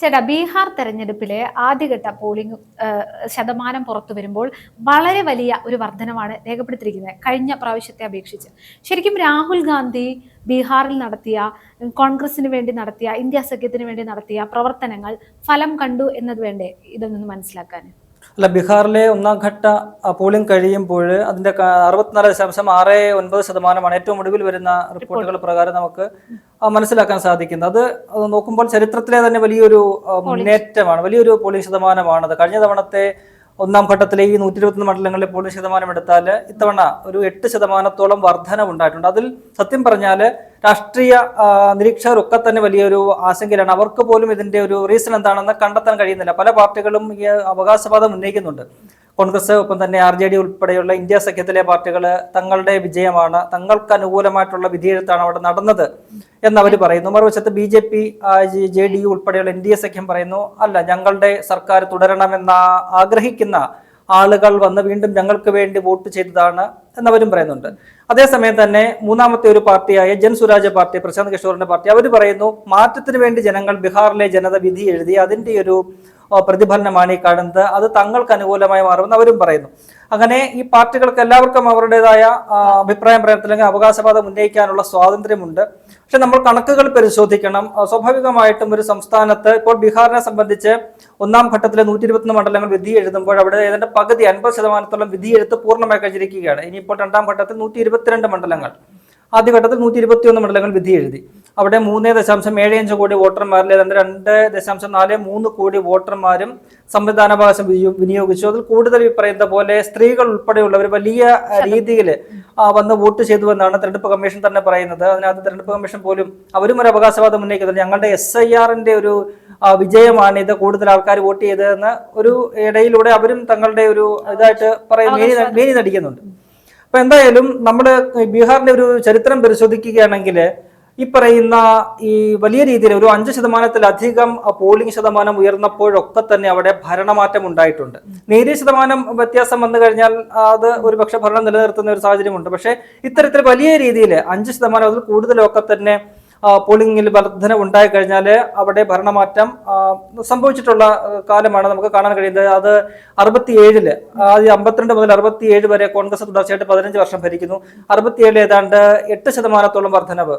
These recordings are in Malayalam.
ചേട്ടാ ബീഹാർ തെരഞ്ഞെടുപ്പിലെ ആദ്യഘട്ട പോളിംഗ് ശതമാനം പുറത്തു വരുമ്പോൾ വളരെ വലിയ ഒരു വർധനമാണ് രേഖപ്പെടുത്തിയിരിക്കുന്നത്. കഴിഞ്ഞ പ്രാവശ്യത്തെ അപേക്ഷിച്ച്. ശരിക്കും രാഹുൽ ഗാന്ധി ബീഹാറിൽ നടത്തിയ കോൺഗ്രസിന് വേണ്ടി നടത്തിയ ഇന്ത്യ സഖ്യത്തിന് വേണ്ടി നടത്തിയ പ്രവർത്തനങ്ങൾ ഫലം കണ്ടു എന്നത് വേണ്ടേ ഇതൊന്നും മനസ്സിലാക്കാൻ അല്ല ബീഹാറിലെ ഒന്നാം ഘട്ട പോളിംഗ് കഴിയുമ്പോൾ അതിന്റെ അറുപത്തിനാല് ദശാംശം ആറ് ഒൻപത് ശതമാനമാണ് ഏറ്റവും ഒടുവിൽ വരുന്ന റിപ്പോർട്ടുകൾ പ്രകാരം നമുക്ക് മനസ്സിലാക്കാൻ സാധിക്കുന്നത്. അത് നോക്കുമ്പോൾ ചരിത്രത്തിലെ തന്നെ വലിയൊരു മുന്നേറ്റമാണ് വലിയൊരു പോളിംഗ് ശതമാനമാണത്. കഴിഞ്ഞ തവണത്തെ ഒന്നാം ഘട്ടത്തിലെ ഈ നൂറ്റി ഇരുപത്തൊന്ന് മണ്ഡലങ്ങളിലെ പോളിംഗ് ശതമാനം എടുത്താൽ ഇത്തവണ ഒരു എട്ട് ശതമാനത്തോളം വർധന ഉണ്ടായിട്ടുണ്ട്. അതിൽ സത്യം പറഞ്ഞാൽ രാഷ്ട്രീയ നിരീക്ഷകരൊക്കെ തന്നെ വലിയൊരു ആശങ്കയിലാണ്. അവർക്ക് പോലും ഇതിന്റെ ഒരു റീസൺ എന്താണെന്ന് കണ്ടെത്താൻ കഴിയുന്നില്ല. പല പാർട്ടികളും ഈ അവകാശവാദം ഉന്നയിക്കുന്നുണ്ട്. കോൺഗ്രസ് ഒപ്പം തന്നെ ആർ ജെ ഡി ഉൾപ്പെടെയുള്ള ഇന്ത്യ സഖ്യത്തിലെ പാർട്ടികൾ തങ്ങളുടെ വിജയമാണ് തങ്ങൾക്ക് അനുകൂലമായിട്ടുള്ള വിധിയെഴുത്താണ് അവിടെ നടന്നത് എന്നവർ പറയുന്നു. മറുവശത്ത് B J P J D U ഉൾപ്പെടെയുള്ള എൻ ഡി എ സഖ്യം പറയുന്നു അല്ല ഞങ്ങളുടെ സർക്കാർ തുടരണമെന്ന ആഗ്രഹിക്കുന്ന ആളുകൾ വന്ന് വീണ്ടും ഞങ്ങൾക്ക് വേണ്ടി വോട്ട് ചെയ്തതാണ് എന്നവരും പറയുന്നുണ്ട്. അതേസമയം തന്നെ മൂന്നാമത്തെ ഒരു പാർട്ടിയായ ജൻ സുരാജ് പാർട്ടി പ്രശാന്ത് കിഷോറിന്റെ പാർട്ടി അവർ പറയുന്നു മാറ്റത്തിന് വേണ്ടി ജനങ്ങൾ ബീഹാറിലെ ജനത വിധി എഴുതി അതിന്റെ ഒരു പ്രതിഫലനമാണ് ഈ കാണുന്നത്. അത് തങ്ങൾക്ക് അനുകൂലമായി മാറുമെന്ന് അവരും പറയുന്നു. അങ്ങനെ ഈ പാർട്ടികൾക്ക് എല്ലാവർക്കും അവരുടേതായ അഭിപ്രായം അല്ലെങ്കിൽ അവകാശവാദം ഉന്നയിക്കാനുള്ള സ്വാതന്ത്ര്യമുണ്ട്. പക്ഷെ നമ്മൾ കണക്കുകൾ പരിശോധിക്കണം. സ്വാഭാവികമായിട്ടും ഒരു സംസ്ഥാനത്ത് ഇപ്പോൾ ബീഹാറിനെ സംബന്ധിച്ച് ഒന്നാം ഘട്ടത്തിലെ നൂറ്റി ഇരുപത്തൊന്ന് മണ്ഡലങ്ങൾ വിധി എഴുതുമ്പോൾ അവിടെ ഏതാണ്ട് പകുതി അൻപത് ശതമാനത്തോളം വിധി എഴുത്ത് പൂർണമായി കഴിഞ്ഞിരിക്കുകയാണ്. ഇനിയിപ്പോൾ രണ്ടാം ഘട്ടത്തിൽ നൂറ്റി ഇരുപത്തിരണ്ട് മണ്ഡലങ്ങൾ. ആദ്യഘട്ടത്തിൽ നൂറ്റി ഇരുപത്തിയൊന്ന് മണ്ഡലങ്ങൾ വിധി എഴുതി. അവിടെ മൂന്ന് ദശാംശം ഏഴ് അഞ്ച് കോടി വോട്ടർമാരിൽ ഏതാണ്ട് രണ്ട് ദശാംശം നാല് മൂന്ന് കോടി വോട്ടർമാരും വിനിയോ- വിനിയോഗിച്ചു. അതിൽ കൂടുതൽ പറയുന്ന പോലെ സ്ത്രീകൾ ഉൾപ്പെടെയുള്ളവർ വലിയ രീതിയിൽ വന്ന് വോട്ട് ചെയ്തു എന്നാണ് തെരഞ്ഞെടുപ്പ് കമ്മീഷൻ തന്നെ പറയുന്നത്. അതിനകത്ത് തെരഞ്ഞെടുപ്പ് കമ്മീഷൻ പോലും അവരും ഒരു അവകാശവാദം ഉന്നയിക്കുന്നത് ഞങ്ങളുടെ എസ് ഐ ആറിന്റെ ഒരു വിജയമാണ് ഇത് കൂടുതൽ ആൾക്കാർ വോട്ട് ചെയ്തതെന്ന് ഒരു ഇടയിലൂടെ അവരും തങ്ങളുടെ ഒരു ഇതായിട്ട് പറയുന്നു. മേനി നടിക്കുന്നുണ്ട്. അപ്പൊ എന്തായാലും നമ്മുടെ ബീഹാറിന്റെ ഒരു ചരിത്രം പരിശോധിക്കുകയാണെങ്കിൽ ഈ പറയുന്ന ഈ വലിയ രീതിയിൽ ഒരു അഞ്ച് ശതമാനത്തിലധികം പോളിംഗ് ശതമാനം ഉയർന്നപ്പോഴൊക്കെ തന്നെ അവിടെ ഭരണമാറ്റം ഉണ്ടായിട്ടുണ്ട്. നേരിയ ശതമാനം വ്യത്യാസം വന്നു കഴിഞ്ഞാൽ അത് ഒരു പക്ഷെ ഭരണം നിലനിർത്തുന്ന ഒരു സാഹചര്യമുണ്ട്. പക്ഷേ ഇത്തരത്തിൽ വലിയ രീതിയിൽ അഞ്ച് ശതമാനം അതിൽ കൂടുതലൊക്കെ തന്നെ പോളിംഗിൽ വർധന ഉണ്ടായി കഴിഞ്ഞാൽ അവിടെ ഭരണമാറ്റം സംഭവിച്ചിട്ടുള്ള കാലമാണ് നമുക്ക് കാണാൻ കഴിയുന്നത്. അത് അറുപത്തിയേഴിൽ ആദ്യം അമ്പത്തിരണ്ട് മുതൽ അറുപത്തിയേഴ് വരെ കോൺഗ്രസ് തുടർച്ചയായിട്ട് പതിനഞ്ച് വർഷം ഭരിക്കുന്നു. അറുപത്തിയേഴിൽ ഏതാണ്ട് എട്ട് ശതമാനത്തോളം വർധനവ്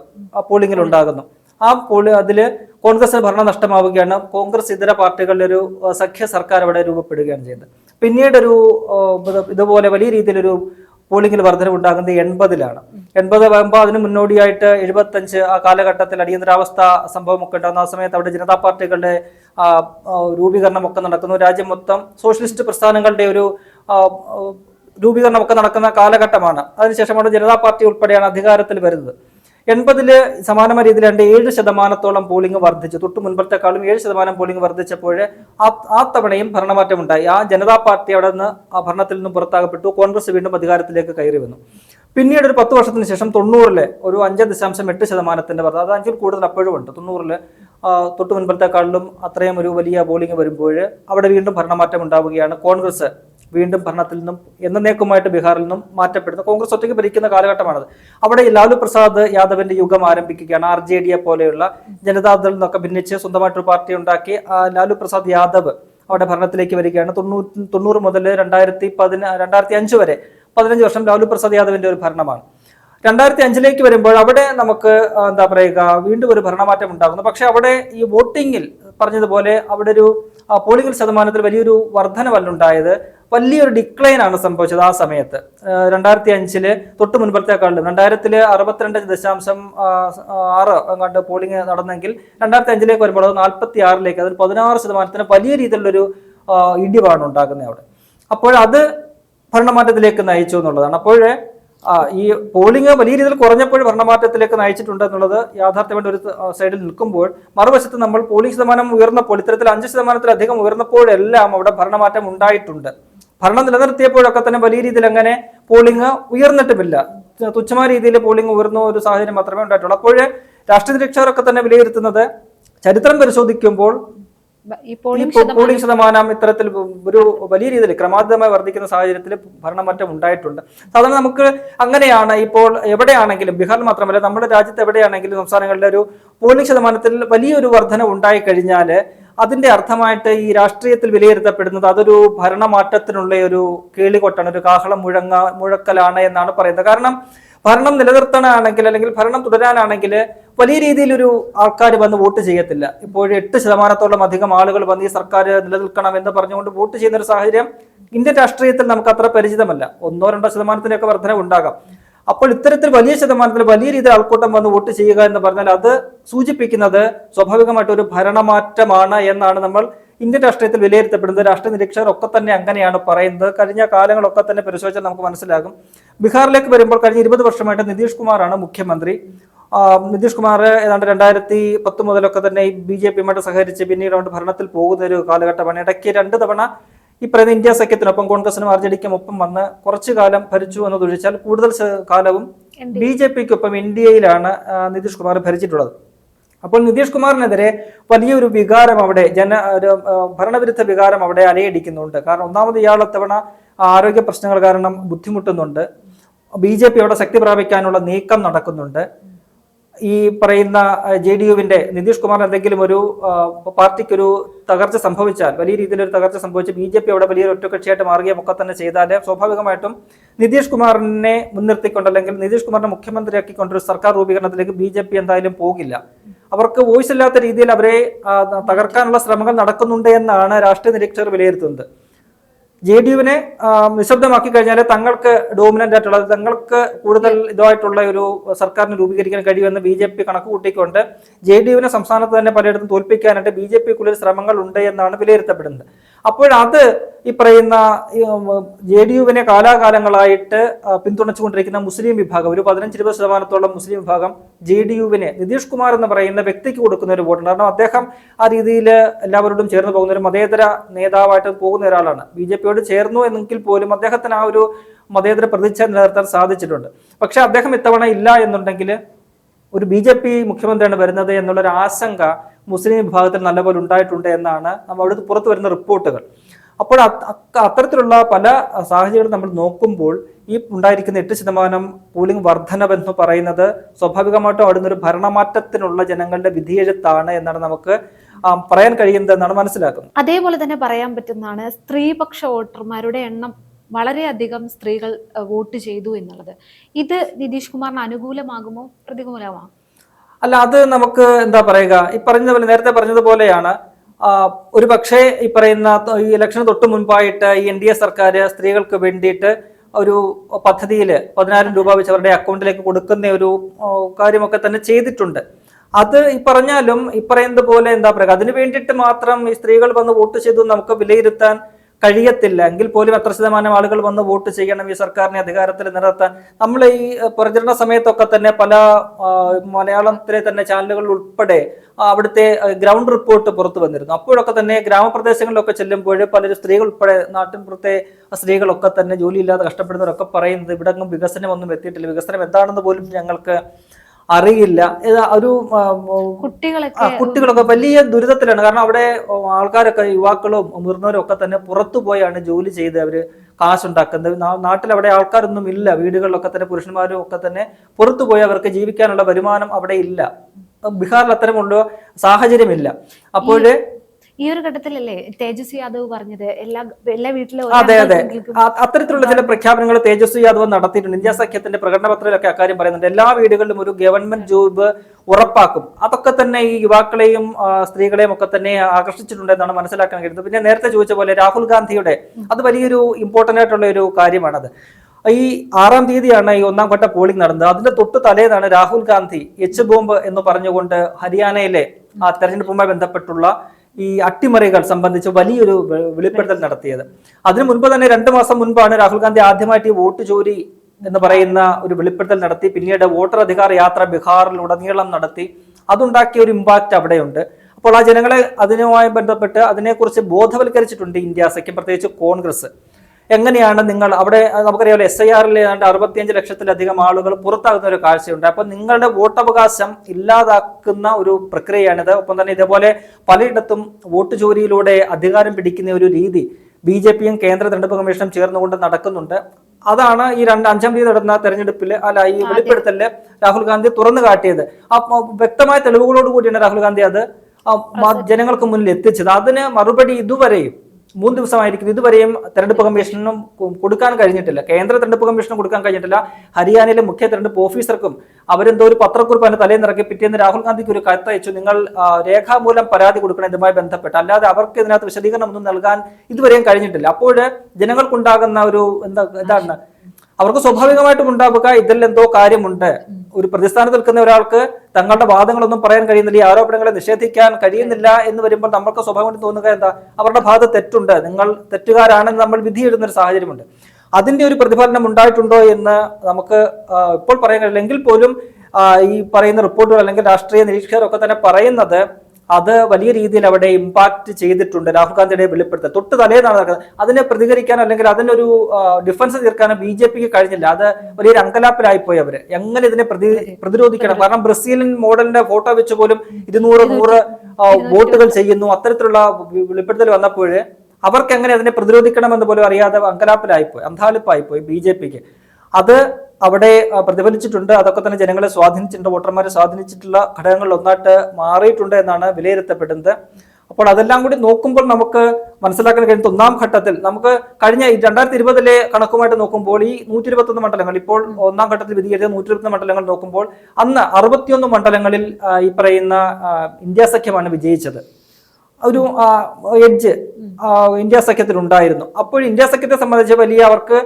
പോളിംഗിൽ ഉണ്ടാകുന്നു. ആ പോളി അതിൽ കോൺഗ്രസ് ഭരണം നഷ്ടമാവുകയാണ്. കോൺഗ്രസ് ഇതര പാർട്ടികളുടെ ഒരു സഖ്യ സർക്കാർ അവിടെ രൂപപ്പെടുകയാണ് ചെയ്യുന്നത്. പിന്നീടൊരു ഇതുപോലെ വലിയ രീതിയിലൊരു പോളിംഗിൽ വർധന ഉണ്ടാകുന്നത് എൺപതിലാണ്. എൺപത് വരുമ്പോൾ അതിന് മുന്നോടിയായിട്ട് എഴുപത്തഞ്ച് ആ കാലഘട്ടത്തിൽ അടിയന്തരാവസ്ഥ സംഭവമൊക്കെ ഉണ്ടാകുന്ന. ആ സമയത്ത് അവിടെ ജനതാ പാർട്ടികളുടെ രൂപീകരണമൊക്കെ നടക്കുന്നു. രാജ്യം മൊത്തം സോഷ്യലിസ്റ്റ് പ്രസ്ഥാനങ്ങളുടെ ഒരു രൂപീകരണമൊക്കെ നടക്കുന്ന കാലഘട്ടമാണ്. അതിനുശേഷം അവിടെ ജനതാ പാർട്ടി ഉൾപ്പെടെയാണ് അധികാരത്തിൽ വരുന്നത്. എൺപതിൽ സമാനമായ രീതിയിൽ രണ്ട് ഏഴ് ശതമാനത്തോളം പോളിംഗ് വർദ്ധിച്ചു. തൊട്ട് മുൻപത്തെക്കാളും ഏഴ് ശതമാനം പോളിംഗ് വർദ്ധിച്ചപ്പോൾ ആ തവണയും ഭരണമാറ്റം ഉണ്ടായി ആ ജനതാ പാർട്ടി അവിടെ നിന്ന് ആ ഭരണത്തിൽ നിന്നും പുറത്താകപ്പെട്ടു കോൺഗ്രസ് വീണ്ടും അധികാരത്തിലേക്ക് കയറി വന്നു. പിന്നീട് ഒരു പത്ത് വർഷത്തിന് ശേഷം തൊണ്ണൂറിൽ ഒരു അഞ്ച് ദശാംശം എട്ട് ശതമാനത്തിന്റെ വർദ്ധ അത് അഞ്ചിൽ കൂടുതൽ അപ്പോഴും ഉണ്ട്. തൊണ്ണൂറിൽ തൊട്ട് മുൻപത്തെക്കാളിലും അത്രയും ഒരു വലിയ പോളിംഗ് വരുമ്പോൾ അവിടെ വീണ്ടും ഭരണമാറ്റം ഉണ്ടാവുകയാണ് കോൺഗ്രസ്. വീണ്ടും ഭരണത്തിൽ നിന്നും എന്നേക്കുമായിട്ട് ബീഹാറിൽ നിന്നും മാറ്റപ്പെടുന്നു കോൺഗ്രസ് ഒറ്റയ്ക്ക് ഭരിക്കുന്ന കാലഘട്ടമാണത്. അവിടെ ലാലു പ്രസാദ് യാദവിന്റെ യുഗം ആരംഭിക്കുകയാണ്. ആർ ജെ ഡിയെ പോലെയുള്ള ജനതാദൾ നിന്നൊക്കെ ഭിന്നിച്ച് സ്വന്തമായിട്ടൊരു പാർട്ടി ഉണ്ടാക്കി ലാലു പ്രസാദ് യാദവ് അവിടെ ഭരണത്തിലേക്ക് വരികയാണ്. തൊണ്ണൂറ്റി തൊണ്ണൂറ് മുതൽ രണ്ടായിരത്തി പതിന രണ്ടായിരത്തി അഞ്ച് വരെ പതിനഞ്ച് വർഷം ലാലു പ്രസാദ് യാദവിന്റെ ഒരു ഭരണമാണ്. രണ്ടായിരത്തി അഞ്ചിലേക്ക് വരുമ്പോൾ അവിടെ നമുക്ക് എന്താ പറയുക വീണ്ടും ഒരു ഭരണമാറ്റം ഉണ്ടാകുന്നു. പക്ഷെ അവിടെ ഈ വോട്ടിങ്ങിൽ പറഞ്ഞതുപോലെ അവിടെ ഒരു പോളിംഗിൽ ശതമാനത്തിൽ വലിയൊരു വർധനവല്ല ഉണ്ടായത്. വലിയൊരു ഡിക്ലൈൻ ആണ് സംഭവിച്ചത് ആ സമയത്ത്. രണ്ടായിരത്തി അഞ്ചിൽ തൊട്ട് മുൻപത്തേക്കാളിലും രണ്ടായിരത്തിൽ അറുപത്തിരണ്ട് ദശാംശം ആറ് അങ്ങാണ്ട് പോളിംഗ് നടന്നെങ്കിൽ രണ്ടായിരത്തി അഞ്ചിലേക്ക് വരുമ്പോൾ അത് നാൽപ്പത്തി ആറിലേക്ക് അതിൽ പതിനാറ് ശതമാനത്തിന് വലിയ രീതിയിലുള്ളൊരു ഇടിവാണ് ഉണ്ടാകുന്നത് അവിടെ. അപ്പോൾ അത് ഭരണമാറ്റത്തിലേക്ക് നയിച്ചു എന്നുള്ളതാണ്. അപ്പോൾ ഈ പോളിംഗ് വലിയ രീതിയിൽ കുറഞ്ഞപ്പോൾ ഭരണമാറ്റത്തിലേക്ക് നയിച്ചിട്ടുണ്ട് എന്നുള്ളത് യാഥാർത്ഥ്യമായിട്ട് ഒരു സൈഡിൽ നിൽക്കുമ്പോൾ മറുവശത്ത് നമ്മൾ പോളിംഗ് ശതമാനം ഉയർന്നപ്പോൾ ഇത്തരത്തിൽ അഞ്ച് ശതമാനത്തിലധികം ഉയർന്നപ്പോഴെല്ലാം അവിടെ ഭരണമാറ്റം ഉണ്ടായിട്ടുണ്ട്. ഭരണം നിലനിർത്തിയപ്പോഴൊക്കെ തന്നെ വലിയ രീതിയിൽ അങ്ങനെ പോളിംഗ് ഉയർന്നിട്ടുമില്ല. തുച്ഛമായ രീതിയിൽ പോളിംഗ് ഉയർന്ന ഒരു സാഹചര്യം മാത്രമേ ഉണ്ടായിട്ടുള്ളൂ. അപ്പോൾ രാഷ്ട്രീയ നിരീക്ഷകരൊക്കെ തന്നെ വിലയിരുത്തുന്നത് ചരിത്രം പരിശോധിക്കുമ്പോൾ ഈ പോളിംഗ് ശതമാനം ഇത്തരത്തിൽ ഒരു വലിയ രീതിയിൽ ക്രമാതീതമായി വർദ്ധിക്കുന്ന സാഹചര്യത്തിൽ ഭരണമാറ്റം ഉണ്ടായിട്ടുണ്ട്. സാധാരണ നമുക്ക് അങ്ങനെയാണ് ഇപ്പോൾ എവിടെയാണെങ്കിലും ബീഹാറിൽ മാത്രമല്ല നമ്മുടെ രാജ്യത്ത് എവിടെയാണെങ്കിലും സംസ്ഥാനങ്ങളിലെ ഒരു പോളിംഗ് ശതമാനത്തിൽ വലിയൊരു വർധന ഉണ്ടായി കഴിഞ്ഞാൽ അതിന്റെ അർത്ഥമായിട്ട് ഈ രാഷ്ട്രീയത്തിൽ വിലയിരുത്തപ്പെടുന്നത് അതൊരു ഭരണമാറ്റത്തിനുള്ള ഒരു കേളികൊട്ടാണ് ഒരു കാഹളം മുഴങ്ങ മുഴക്കലാണ് എന്നാണ് പറയുന്നത്. കാരണം ഭരണം നിലനിർത്തണമാണെങ്കിൽ അല്ലെങ്കിൽ ഭരണം തുടരാനാണെങ്കിൽ വലിയ രീതിയിൽ ഒരു ആൾക്കാർ വന്ന് വോട്ട് ചെയ്യത്തില്ല. ഇപ്പോൾ എട്ട് ശതമാനത്തോളം അധികം ആളുകൾ വന്ന് ഈ സർക്കാർ നിലനിൽക്കണം എന്ന് പറഞ്ഞുകൊണ്ട് വോട്ട് ചെയ്യുന്ന ഒരു സാഹചര്യം ഇന്ത്യൻ രാഷ്ട്രീയത്തിൽ നമുക്ക് അത്ര പരിചിതമല്ല. ഒന്നോ രണ്ടോ ശതമാനത്തിനൊക്കെ വർധനവ് ഉണ്ടാകാം അപ്പോൾ ഇത്തരത്തിൽ വലിയ ശതമാനത്തിൽ വലിയ രീതിയിൽ ആൾക്കൂട്ടം വന്ന് വോട്ട് ചെയ്യുക എന്ന് പറഞ്ഞാൽ അത് സൂചിപ്പിക്കുന്നത് സ്വാഭാവികമായിട്ട് ഒരു ഭരണമാറ്റമാണ് എന്നാണ് നമ്മൾ ഇന്ത്യൻ രാഷ്ട്രീയത്തിൽ വിലയിരുത്തപ്പെടുന്നത്. രാഷ്ട്രീയ നിരീക്ഷകർ ഒക്കെ തന്നെ അങ്ങനെയാണ് പറയുന്നത്. കഴിഞ്ഞ കാലങ്ങളൊക്കെ തന്നെ പരിശോധിച്ചാൽ നമുക്ക് മനസ്സിലാകും. ബീഹാറിലേക്ക് വരുമ്പോൾ കഴിഞ്ഞ ഇരുപത് വർഷമായിട്ട് നിതീഷ് കുമാറാണ് മുഖ്യമന്ത്രി. നിതീഷ് കുമാർ ഏതാണ്ട് രണ്ടായിരത്തി പത്ത് മുതലൊക്കെ തന്നെ ബി ജെ പിയുമായിട്ട് സഹകരിച്ച് പിന്നീട് അവരുടെ ഭരണത്തിൽ പോകുന്ന ഒരു കാലഘട്ടമാണ്. ഇടയ്ക്ക് രണ്ട് തവണ ഈ പറയുന്ന ഇന്ത്യ സഖ്യത്തിനൊപ്പം കോൺഗ്രസിനും ആർ ജെ ഡിക്കും ഒപ്പം വന്ന് കുറച്ചു കാലം ഭരിച്ചു എന്നതൊഴിച്ചാൽ കൂടുതൽ കാലവും ബി ജെ പിക്കൊപ്പം ഇന്ത്യയിലാണ് എയിലാണ് നിതീഷ് കുമാർ ഭരിച്ചിട്ടുള്ളത്. അപ്പോൾ നിതീഷ് കുമാറിനെതിരെ വലിയൊരു വികാരം അവിടെ ജന ഒരു ഭരണവിരുദ്ധ വികാരം അവിടെ അലയടിക്കുന്നുണ്ട്. കാരണം ഒന്നാമത് ഇയാൾ തവണ ആരോഗ്യ പ്രശ്നങ്ങൾ കാരണം ബുദ്ധിമുട്ടുന്നുണ്ട്. ബി ജെ പി അവിടെ ശക്തി പ്രാപിക്കാനുള്ള നീക്കം നടക്കുന്നുണ്ട്. ഈ പറയുന്ന ജെ ഡി യുവിന്റെ നിതീഷ് കുമാർ എന്തെങ്കിലും ഒരു പാർട്ടിക്കൊരു തകർച്ച സംഭവിച്ചാൽ വലിയ രീതിയിൽ ഒരു തകർച്ച സംഭവിച്ച് ബി ജെ പി അവിടെ വലിയൊരു ഒറ്റക്കക്ഷിയായിട്ട് മാറുകയും ഒക്കെ തന്നെ ചെയ്താൽ സ്വാഭാവികമായിട്ടും നിതീഷ് കുമാറിനെ മുൻനിർത്തിക്കൊണ്ട് അല്ലെങ്കിൽ നിതീഷ് കുമാറിനെ മുഖ്യമന്ത്രിയാക്കിക്കൊണ്ടൊരു സർക്കാർ രൂപീകരണത്തിലേക്ക് ബി ജെ പി എന്തായാലും പോകില്ല. അവർക്ക് വോയിസ് ഇല്ലാത്ത രീതിയിൽ അവരെ തകർക്കാനുള്ള ശ്രമങ്ങൾ നടക്കുന്നുണ്ട് എന്നാണ് രാഷ്ട്രീയ നിരീക്ഷകർ വിലയിരുത്തുന്നത്. ജെ ഡി യുവിനെ നിശബ്ദമാക്കി കഴിഞ്ഞാൽ തങ്ങൾക്ക് ഡോമിനന്റ് ആയിട്ടുള്ള തങ്ങൾക്ക് കൂടുതൽ ഇതായിട്ടുള്ള ഒരു സർക്കാരിനെ രൂപീകരിക്കാൻ കഴിയുമെന്ന് ബി ജെ പി കണക്ക് കൂട്ടിക്കൊണ്ട് ജെ ഡി യുവിനെ സംസ്ഥാനത്ത് തന്നെ പലയിടത്തും തോൽപ്പിക്കാനായിട്ട് ബി ജെ പിക്കുള്ളിൽ ശ്രമങ്ങൾ ഉണ്ട് എന്നാണ് വിലയിരുത്തപ്പെടുന്നത്. അപ്പോൾ അത് ഈ പറയുന്ന ജെ ഡി യുവിനെ കാലാകാലങ്ങളായിട്ട് പിന്തുണച്ചുകൊണ്ടിരിക്കുന്ന മുസ്ലിം വിഭാഗം ഒരു പതിനഞ്ച് ഇരുപത് ശതമാനത്തോളം മുസ്ലിം വിഭാഗം ജെ ഡി യുവിനെ നിതീഷ് കുമാർ എന്ന് പറയുന്ന വ്യക്തിക്ക് കൊടുക്കുന്ന ഒരു വോട്ടുണ്ട് കാരണം അദ്ദേഹം ആ രീതിയിൽ എല്ലാവരോടും ചേർന്ന് പോകുന്ന ഒരു മതേതര നേതാവായിട്ട് പോകുന്ന ഒരാളാണ്. ബി ജെ പിയോട് ചേർന്നു എന്നെങ്കിൽ പോലും അദ്ദേഹത്തിന് ആ ഒരു മതേതര പ്രതിച്ഛ നിലനിർത്താൻ സാധിച്ചിട്ടുണ്ട്. പക്ഷെ അദ്ദേഹം ഇത്തവണ ഇല്ല എന്നുണ്ടെങ്കിൽ ഒരു ബി ജെ പി മുഖ്യമന്ത്രിയാണ് വരുന്നത് എന്നുള്ളൊരു ആശങ്ക മുസ്ലിം വിഭാഗത്തിൽ നല്ലപോലെ ഉണ്ടായിട്ടുണ്ട് എന്നാണ് നമ്മൾ അവിടെ പുറത്തു വരുന്ന റിപ്പോർട്ടുകൾ. അപ്പോൾ അത്തരത്തിലുള്ള പല സാഹചര്യങ്ങളും നമ്മൾ നോക്കുമ്പോൾ ഈ ഉണ്ടായിരിക്കുന്ന എട്ട് ശതമാനം പോളിംഗ് വർധനവെന്ന് പറയുന്നത് സ്വാഭാവികമായിട്ടും അവിടുന്ന് ഒരു ഭരണമാറ്റത്തിനുള്ള ജനങ്ങളുടെ വിധിയെഴുത്താണ് എന്നാണ് നമുക്ക് പറയാൻ കഴിയുന്നത് എന്നാണ് മനസ്സിലാക്കുന്നത്. അതേപോലെ തന്നെ പറയാൻ പറ്റുന്നതാണ് സ്ത്രീപക്ഷ വോട്ടർമാരുടെ എണ്ണം വളരെയധികം സ്ത്രീകൾ വോട്ട് ചെയ്തു എന്നുള്ളത്. ഇത് നിതീഷ് കുമാറിന് അനുകൂലമാകുമോ പ്രതികൂലമാകുമോ? അല്ല അത് നമുക്ക് എന്താ പറയുക? ഈ പറഞ്ഞ പോലെ നേരത്തെ പറഞ്ഞതുപോലെയാണ് ഒരു പക്ഷേ ഈ പറയുന്ന ഈ ഇലക്ഷന് തൊട്ട് മുൻപായിട്ട് ഈ എൻ ഡി എ സർക്കാർ സ്ത്രീകൾക്ക് വേണ്ടിയിട്ട് ഒരു പദ്ധതിയിൽ പതിനായിരം രൂപ വെച്ച് അവരുടെ അക്കൗണ്ടിലേക്ക് കൊടുക്കുന്ന ഒരു കാര്യമൊക്കെ തന്നെ ചെയ്തിട്ടുണ്ട്. അത് ഈ പറഞ്ഞാലും ഈ പോലെ എന്താ പറയുക? അതിന് വേണ്ടിയിട്ട് മാത്രം ഈ സ്ത്രീകൾ വന്ന് വോട്ട് ചെയ്തു നമുക്ക് വിലയിരുത്താൻ കഴിയത്തില്ല. എങ്കിൽ പോലും എത്ര ശതമാനം ആളുകൾ വന്ന് വോട്ട് ചെയ്യണം ഈ സർക്കാരിനെ അധികാരത്തിൽ നിലനിർത്താൻ? നമ്മൾ ഈ പ്രചരണ സമയത്തൊക്കെ തന്നെ പല മലയാളത്തിലെ തന്നെ ചാനലുകൾ ഉൾപ്പെടെ അവിടുത്തെ ഗ്രൗണ്ട് റിപ്പോർട്ട് പുറത്തു വന്നിരുന്നു. അപ്പോഴൊക്കെ തന്നെ ഗ്രാമപ്രദേശങ്ങളിലൊക്കെ ചെല്ലുമ്പോൾ പലരും സ്ത്രീകൾ ഉൾപ്പെടെ നാട്ടിൻപുറത്തെ സ്ത്രീകളൊക്കെ തന്നെ ജോലിയില്ലാതെ കഷ്ടപ്പെടുന്നവരൊക്കെ പറയുന്നത് ഇവിടെ വികസനം ഒന്നും എത്തിയിട്ടില്ല. വികസനം എന്താണെന്ന് പോലും ഞങ്ങൾക്ക് അറിയില്ല. ഒരു കുട്ടികളൊക്കെ കുട്ടികളൊക്കെ വലിയ ദുരിതത്തിലാണ്. കാരണം അവിടെ ആൾക്കാരൊക്കെ യുവാക്കളും മുതിർന്നവരും ഒക്കെ തന്നെ പുറത്തു പോയാണ് ജോലി ചെയ്ത് അവർ കാശുണ്ടാക്കുന്നത്. നാട്ടിൽ അവിടെ ആൾക്കാരൊന്നും ഇല്ല. വീടുകളിലൊക്കെ തന്നെ പുരുഷന്മാരും ഒക്കെ തന്നെ പുറത്തു പോയി അവർക്ക് ജീവിക്കാനുള്ള വരുമാനം അവിടെ ഇല്ല. ബീഹാറിൽ അത്തരമുള്ള സാഹചര്യമില്ല. അപ്പോഴ് ഈ ഒരു ഘട്ടത്തിലല്ലേ തേജസ്വി യാദവ് പറഞ്ഞത്? എല്ലാ എല്ലാ വീട്ടിലും അതെ അതെ. അത്തരത്തിലുള്ള ചില പ്രഖ്യാപനങ്ങൾ തേജസ്വി യാദവ് നടത്തിയിട്ടുണ്ട്. ഇന്ത്യ സഖ്യത്തിന്റെ പ്രകടന പത്രത്തിലൊക്കെ അക്കാര്യം പറയുന്നുണ്ട്. എല്ലാ വീടുകളിലും ഒരു ഗവൺമെന്റ് ജോബ് ഉറപ്പാക്കും. അതൊക്കെ തന്നെ ഈ യുവാക്കളെയും സ്ത്രീകളെയും ഒക്കെ തന്നെ ആകർഷിച്ചിട്ടുണ്ട് എന്നാണ് മനസ്സിലാക്കാൻ കഴിയുന്നത്. പിന്നെ നേരത്തെ ചോദിച്ച പോലെ രാഹുൽ ഗാന്ധിയുടെ അത് വലിയൊരു ഇമ്പോർട്ടന്റ് ആയിട്ടുള്ള ഒരു കാര്യമാണത്. ഈ ആറാം തീയതിയാണ് ഈ ഒന്നാം ഘട്ട പോളിംഗ് നടന്നത്. അതിന്റെ തൊട്ട് തലേന്നാണ് രാഹുൽ ഗാന്ധി എച്ച് ബോംബ് എന്ന് പറഞ്ഞുകൊണ്ട് ഹരിയാനയിലെ ആ തെരഞ്ഞെടുപ്പുമായി ബന്ധപ്പെട്ടുള്ള ഈ അട്ടിമറികൾ സംബന്ധിച്ച് വലിയൊരു വെളിപ്പെടുത്തൽ നടത്തിയത്. അതിനു മുൻപ് തന്നെ രണ്ടു മാസം മുൻപാണ് രാഹുൽ ഗാന്ധി ആദ്യമായിട്ട് വോട്ട് ചോരി എന്ന് പറയുന്ന ഒരു വെളിപ്പെടുത്തൽ നടത്തി. പിന്നീട് വോട്ടർ അധികാര യാത്ര ബീഹാറിൽ ഉടനീളം നടത്തി. അതുണ്ടാക്കിയ ഒരു ഇമ്പാക്റ്റ് അവിടെയുണ്ട്. അപ്പോൾ ആ ജനങ്ങളെ അതിനുമായി ബന്ധപ്പെട്ട് അതിനെക്കുറിച്ച് ബോധവൽക്കരിച്ചിട്ടുണ്ട് ഇന്ത്യ. സഖ്യം പ്രത്യേകിച്ച് കോൺഗ്രസ്. എങ്ങനെയാണ് നിങ്ങൾ അവിടെ നമുക്കറിയാമല്ലോ എസ് ഐ ആറിൽ ഏതാണ്ട് അറുപത്തിയഞ്ച് ലക്ഷത്തിലധികം ആളുകൾ പുറത്താകുന്ന ഒരു കാഴ്ചയുണ്ട്. അപ്പോൾ നിങ്ങളുടെ വോട്ടവകാശം ഇല്ലാതാക്കുന്ന ഒരു പ്രക്രിയയാണിത്. ഒപ്പം തന്നെ ഇതേപോലെ പലയിടത്തും വോട്ട് ചോരിയിലൂടെ അധികാരം പിടിക്കുന്ന ഒരു രീതി ബി ജെ പിയും കേന്ദ്ര തെരഞ്ഞെടുപ്പ് കമ്മീഷനും ചേർന്നുകൊണ്ട് നടക്കുന്നുണ്ട്. അതാണ് ഈ രണ്ട് അഞ്ചാം തീയതി നടന്ന തെരഞ്ഞെടുപ്പിൽ അല്ല ഈ വെളിപ്പെടുത്തലിൽ രാഹുൽ ഗാന്ധി തുറന്നു കാട്ടിയത്. വ്യക്തമായ തെളിവുകളോട് കൂടിയാണ് രാഹുൽ ഗാന്ധി അത്. ജനങ്ങൾക്ക് മുന്നിൽ എത്തിച്ചത്. അതിന് മറുപടി ഇതുവരെയും മൂന്ന് ദിവസമായിരിക്കും ഇതുവരെയും തെരഞ്ഞെടുപ്പ് കമ്മീഷനും കൊടുക്കാൻ കഴിഞ്ഞിട്ടില്ല. കേന്ദ്ര തെരഞ്ഞെടുപ്പ് കമ്മീഷനും കൊടുക്കാൻ കഴിഞ്ഞിട്ടില്ല. ഹരിയാനയിലെ മുഖ്യ തെരഞ്ഞെടുപ്പ് ഓഫീസർക്കും അവരെന്തോ ഒരു പത്രക്കുറിപ്പ് അതിന്റെ തലേന്ന് ഇറക്കി പിറ്റേന്ന് രാഹുൽ ഗാന്ധിക്ക് ഒരു കത്ത് അയച്ചു. നിങ്ങൾ രേഖാമൂലം പരാതി കൊടുക്കണം ഇതുമായി ബന്ധപ്പെട്ട്. അല്ലാതെ അവർക്ക് ഇതിനകത്ത് വിശദീകരണം ഒന്നും നൽകാൻ ഇതുവരെയും കഴിഞ്ഞിട്ടില്ല. അപ്പോൾ ജനങ്ങൾക്കുണ്ടാകുന്ന ഒരു എന്താ എന്താണ് അവർക്ക് സ്വാഭാവികമായിട്ടും ഉണ്ടാവുക ഇതിൽ എന്തോ കാര്യമുണ്ട്. ഒരു പ്രതിസ്ഥാനത്ത് നിൽക്കുന്ന ഒരാൾക്ക് തങ്ങളുടെ വാദങ്ങളൊന്നും പറയാൻ കഴിയുന്നില്ല ഈ ആരോപണങ്ങളെ നിഷേധിക്കാൻ കഴിയുന്നില്ല എന്ന് വരുമ്പോൾ നമ്മൾക്ക് സ്വഭാവമായിട്ട് തോന്നുക എന്താ? അവരുടെ ഭാഗത്ത് തെറ്റുണ്ട്. നിങ്ങൾ തെറ്റുകാരാണെന്ന് നമ്മൾ വിധിയിടുന്ന ഒരു സാഹചര്യമുണ്ട്. അതിന്റെ ഒരു പ്രതിഫലനം ഉണ്ടായിട്ടുണ്ടോ എന്ന് നമുക്ക് ഇപ്പോൾ പറയാൻ കഴിയില്ല. എങ്കിൽ പോലും ഈ പറയുന്ന റിപ്പോർട്ടുകൾ അല്ലെങ്കിൽ രാഷ്ട്രീയ നിരീക്ഷകരൊക്കെ തന്നെ പറയുന്നത് അത് വലിയ രീതിയിൽ അവിടെ ഇമ്പാക്ട് ചെയ്തിട്ടുണ്ട്. രാഹുൽ ഗാന്ധിയുടെ വെളിപ്പെടുത്തൽ. തൊട്ട് തലേന്നാണ് നടക്കുന്നത്. അതിനെ പ്രതികരിക്കാൻ അല്ലെങ്കിൽ അതിനൊരു ഡിഫൻസ് തീർക്കാനും ബി ജെ പിക്ക് കഴിഞ്ഞില്ല. അത് വലിയൊരു അങ്കലാപ്പിലായി പോയി അവർ. എങ്ങനെ ഇതിനെ പ്രതി പ്രതിരോധിക്കണം? കാരണം ബ്രസീലിൻ മോഡലിന്റെ ഫോട്ടോ വെച്ച് പോലും ഇരുന്നൂറ് നൂറ് വോട്ടുകൾ ചെയ്യുന്നു. അത്തരത്തിലുള്ള വെളിപ്പെടുത്തൽ വന്നപ്പോൾ അവർക്ക് എങ്ങനെ അതിനെ പ്രതിരോധിക്കണമെന്ന് പോലും അറിയാതെ അങ്കലാപ്പിലായിപ്പോയി അന്താളിപ്പായിപ്പോയി ബി ജെ പിക്ക്. അത് അവിടെ പ്രതിഫലിച്ചിട്ടുണ്ട്. അതൊക്കെ തന്നെ ജനങ്ങളെ സ്വാധീനിച്ചിട്ടുണ്ട്. വോട്ടർമാരെ സ്വാധീനിച്ചിട്ടുള്ള ഘടകങ്ങളിൽ ഒന്നായിട്ട് മാറിയിട്ടുണ്ട് എന്നാണ് വിലയിരുത്തപ്പെടുന്നത്. അപ്പോൾ അതെല്ലാം കൂടി നോക്കുമ്പോൾ നമുക്ക് മനസ്സിലാക്കാൻ കഴിയുന്ന ഒന്നാം ഘട്ടത്തിൽ നമുക്ക് കഴിഞ്ഞ രണ്ടായിരത്തി ഇരുപതിലെ കണക്കുമായിട്ട് നോക്കുമ്പോൾ ഈ നൂറ്റി ഇരുപത്തൊന്ന് മണ്ഡലങ്ങൾ ഇപ്പോൾ ഒന്നാം ഘട്ടത്തിൽ വിധി എഴുതിയ നൂറ്റി ഇരുപത്തൊന്ന് മണ്ഡലങ്ങൾ നോക്കുമ്പോൾ അന്ന് അറുപത്തിയൊന്ന് മണ്ഡലങ്ങളിൽ ഈ പറയുന്ന ഇന്ത്യ സഖ്യമാണ് വിജയിച്ചത്. ഒരു എഡ്ജ് ഇന്ത്യ സഖ്യത്തിൽ ഉണ്ടായിരുന്നു അപ്പോൾ ഇന്ത്യ സഖ്യത്തെ സംബന്ധിച്ച് വലിയ അവർക്ക്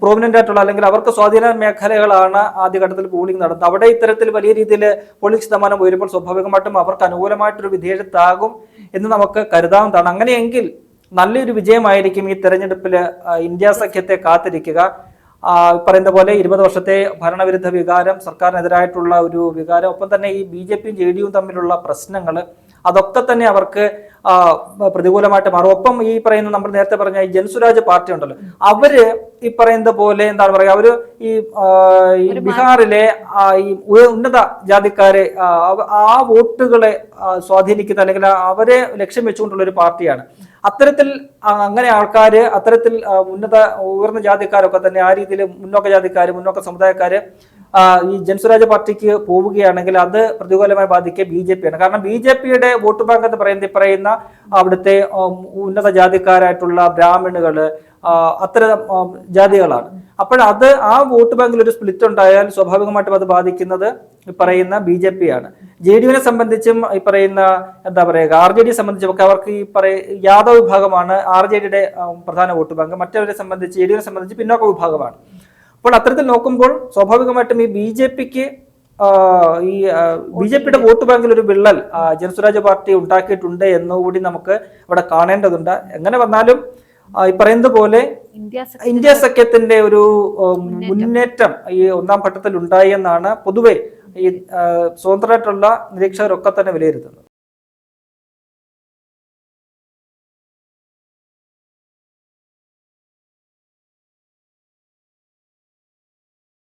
പ്രോമിനന്റ് ആയിട്ടുള്ള അല്ലെങ്കിൽ അവർക്ക് സ്വാധീന മേഖലകളാണ് ആദ്യഘട്ടത്തിൽ പോളിംഗ് നടത്തുന്നത് അവിടെ ഇത്തരത്തിൽ വലിയ രീതിയിൽ പോളിംഗ് ശതമാനം ഉയരുമ്പോൾ സ്വാഭാവികമായിട്ടും അവർക്ക് അനുകൂലമായിട്ടൊരു വിധേയത്താകും എന്ന് നമുക്ക് കരുതാവുന്നതാണ്. അങ്ങനെയെങ്കിൽ നല്ലൊരു വിജയമായിരിക്കും ഈ തെരഞ്ഞെടുപ്പിൽ ഇന്ത്യ സഖ്യത്തെ കാത്തിരിക്കുക. പറയുന്ന പോലെ ഇരുപത് വർഷത്തെ ഭരണവിരുദ്ധ വികാരം സർക്കാരിനെതിരായിട്ടുള്ള ഒരു വികാരം ഒപ്പം തന്നെ ഈ ബി ജെ പിയും ജെ ഡിയും തമ്മിലുള്ള പ്രശ്നങ്ങൾ അതൊക്കെ തന്നെ അവർക്ക് പ്രതികൂലമായിട്ട് മാറും. ഒപ്പം ഈ പറയുന്ന നമ്മൾ നേരത്തെ പറഞ്ഞ ഈ ജൻസുരാജ് പാർട്ടി ഉണ്ടല്ലോ അവർ ഈ പറയുന്ന പോലെ എന്താണ് പറയുക അവർ ഈ ബീഹാറിലെ ഈ ഉന്നത ജാതിക്കാരെ ആ, വോട്ടുകളെ സ്വാധീനിക്കുന്ന അല്ലെങ്കിൽ അവരെ ലക്ഷ്യം വെച്ചുകൊണ്ടുള്ള ഒരു പാർട്ടിയാണ്. അത്തരത്തിൽ അങ്ങനെ ആൾക്കാർ അത്തരത്തിൽ ഉന്നത ഉയർന്ന ജാതിക്കാരൊക്കെ തന്നെ ആ രീതിയിൽ മുന്നോക്ക ജാതിക്കാർ മുന്നോക്ക സമുദായക്കാർ ഈ ജൻസ്വരാജ് പാർട്ടിക്ക് പോവുകയാണെങ്കിൽ അത് പ്രതികൂലമായി ബാധിക്കുക ബി ജെ പിയാണ്. കാരണം ബി ജെ പിയുടെ വോട്ട് ബാങ്ക് എന്ന് പറയുന്നത് പറയുന്ന അവിടുത്തെ ഉന്നത ജാതിക്കാരായിട്ടുള്ള ബ്രാഹ്മണുകൾ ആ, അത്തരം ജാതികളാണ്. അപ്പോൾ അത് ആ വോട്ട് ബാങ്കിൽ ഒരു സ്പ്ലിറ്റ് ഉണ്ടായാൽ സ്വാഭാവികമായിട്ടും അത് ബാധിക്കുന്നത് ഈ പറയുന്ന ബി ജെ പി ആണ്. ജെ ഡി യുവിനെ സംബന്ധിച്ചും ഈ പറയുന്ന എന്താ പറയുക ആർ ജെ ഡിയെ സംബന്ധിച്ചും അവർക്ക് ഈ പറയ യാദവ് വിഭാഗമാണ് ആർ ജെ ഡിയുടെ പ്രധാന വോട്ട് ബാങ്ക്. മറ്റവരെ സംബന്ധിച്ച് ജെ ഡി യുവിനെ സംബന്ധിച്ച് പിന്നോക്ക വിഭാഗമാണ്. അപ്പോൾ അത്തരത്തിൽ നോക്കുമ്പോൾ സ്വാഭാവികമായിട്ടും ഈ ബി ജെ പിക്ക് ഈ ബി ജെ പിയുടെ വോട്ട് ബാങ്കിൽ ഒരു വിള്ളൽ ജനസ്വരാജ് പാർട്ടി ഉണ്ടാക്കിയിട്ടുണ്ട് എന്നുകൂടി നമുക്ക് ഇവിടെ കാണേണ്ടതുണ്ട്. എങ്ങനെ വന്നാലും ഈ പറയുന്നത് പോലെ ഇന്ത്യ സഖ്യം ഇന്ത്യ സഖ്യത്തിന്റെ ഒരു മുന്നേറ്റം. ഈ ഒന്നാം ഘട്ടത്തിൽ ഉണ്ടായി എന്നാണ് പൊതുവെ ഈ സ്വതന്ത്രമായിട്ടുള്ള നിരീക്ഷകരൊക്കെ തന്നെ വിലയിരുത്തുന്നത്.